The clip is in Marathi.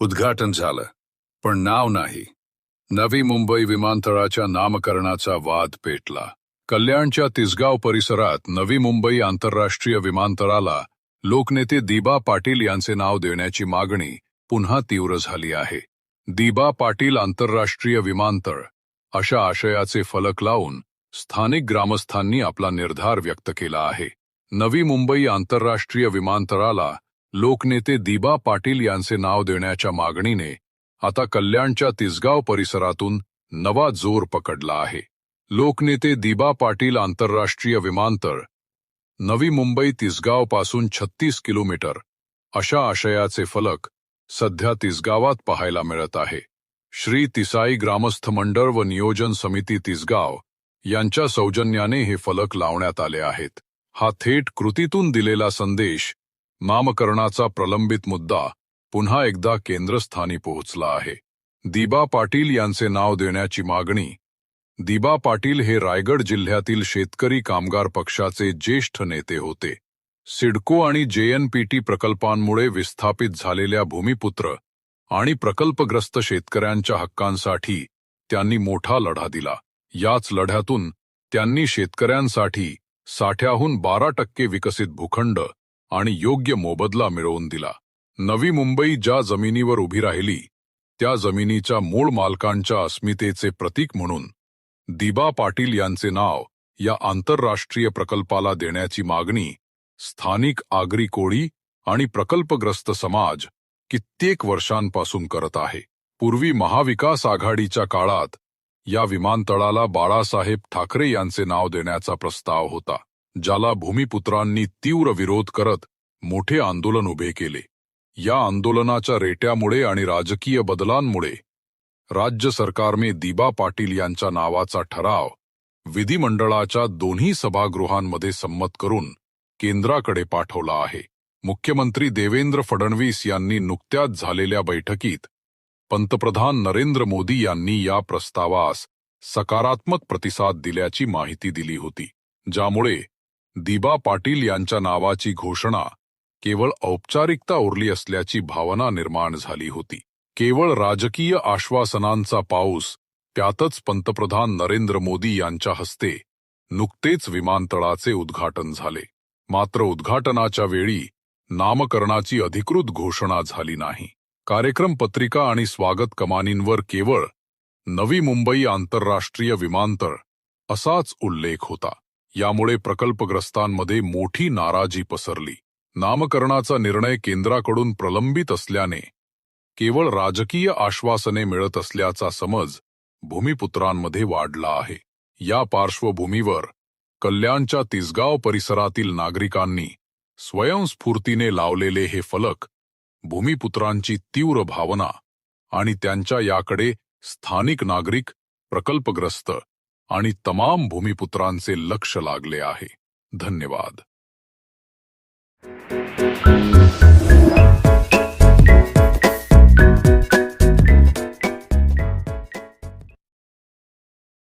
उद्घाटन झालं. पण नाव नाही. नवी मुंबई विमानतळाच्या नामकरणाचा वाद पेटला. कल्याणच्या तिसगाव परिसरात नवी मुंबई आंतरराष्ट्रीय विमानतळाला लोकनेते दिबा पाटील यांचे नाव देण्याची मागणी पुन्हा तीव्र झाली आहे. दिबा पाटील आंतरराष्ट्रीय विमानतळ अशा आशयाचे फलक लावून स्थानिक ग्रामस्थांनी आपला निर्धार व्यक्त केला आहे. नवी मुंबई आंतरराष्ट्रीय विमानतळाला लोकनेते दिबा पाटील यांचे नाव देण्याच्या मागणीने आता कल्याणच्या तिसगाव परिसरातून नवा जोर पकडला आहे. लोकनेते दिबा पाटील आंतरराष्ट्रीय विमानतळ नवी मुंबई तिसगावपासून छत्तीस किलोमीटर अशा आशयाचे फलक सध्या तिसगावात पाहायला मिळत आहे. श्री तिसाई ग्रामस्थ मंडळ व नियोजन समिती तिसगाव यांच्या सौजन्याने हे फलक लावण्यात आले आहेत. हा थेट कृतीतून दिलेला संदेश नामकरणाचा प्रलंबित मुद्दा पुन्हा एकदा केंद्रस्थानी पोहोचला आहे. दिबा पाटील यांचे नाव देण्याची मागणी दिबा पाटील हे रायगड जिल्ह्यातील शेतकरी कामगार पक्षाचे ज्येष्ठ नेते होते. सिडको आणि जेएनपीटी प्रकल्पांमुळे विस्थापित झालेल्या भूमिपुत्र आणि प्रकल्पग्रस्त शेतकऱ्यांच्या हक्कांसाठी त्यांनी मोठा लढा दिला. याच लढ्यातून त्यांनी शेतकऱ्यांसाठी साठ्याहून बारा टक्के विकसित भूखंड आणि योग्य मोबदला मिळवून दिला. नवी मुंबई ज्या जमिनीवर उभी राहिली त्या जमिनीच्या मूळ मालकांच्या अस्मितेचे प्रतीक म्हणून दिबा पाटील यांचे नाव या आंतरराष्ट्रीय प्रकल्पाला देण्याची मागणी स्थानिक आगरी कोळी आणि प्रकल्पग्रस्त समाज कित्येक वर्षांपासून करत आहे. पूर्वी महाविकास आघाडीच्या काळात या विमानतळाला बाळासाहेब ठाकरे यांचे नाव देण्याचा प्रस्ताव होता. ज्याला भूमिपुत्रांनी तीव्र विरोध करत मोठे आंदोलन उभे केले. या आंदोलनाच्या रेट्यामुळे आणि राजकीय बदलांमुळे राज्य सरकारने दिबा पाटील यांच्या नावाचा ठराव विधिमंडळाच्या दोन्ही सभागृहांमध्ये संमत करून केंद्राकडे पाठवला आहे. मुख्यमंत्री देवेंद्र फडणवीस यांनी नुकत्याच झालेल्या बैठकीत पंतप्रधान नरेंद्र मोदी यांनी या प्रस्तावास सकारात्मक प्रतिसाद दिल्याची माहिती दिली होती ज्यामुळे दिबा पाटील यांच्या नावाची घोषणा केवळ औपचारिकता उरली असल्याची भावना निर्माण झाली होती. केवळ राजकीय आश्वासनांचा पाऊस त्यातच पंतप्रधान नरेंद्र मोदी यांच्या हस्ते नुकतेच विमानतळाचे उद्घाटन झाले. मात्र उद्घाटनाच्या वेळी नामकरणाची अधिकृत घोषणा झाली नाही. कार्यक्रम पत्रिका आणि स्वागत कमानींवर केवळ नवी मुंबई आंतरराष्ट्रीय विमानतळ असाच उल्लेख होता. यामुळे प्रकल्पग्रस्तांमध्ये मोठी नाराजी पसरली. नामकरणाचा निर्णय केंद्राकडून प्रलंबित असल्याने केवळ राजकीय आश्वासने मिळत असल्याचा समज भूमिपुत्रांमध्ये वाढला आहे. या पार्श्वभूमीवर कल्याणच्या तिसगाव परिसरातील नागरिकांनी स्वयंस्फूर्तीने लावलेले हे फलक भूमिपुत्रांची तीव्र भावना आणि त्यांच्या याकडे स्थानिक नागरिक प्रकल्पग्रस्त आणि तमाम भूमिपुत्रांचे लक्ष लागले आहे. धन्यवाद.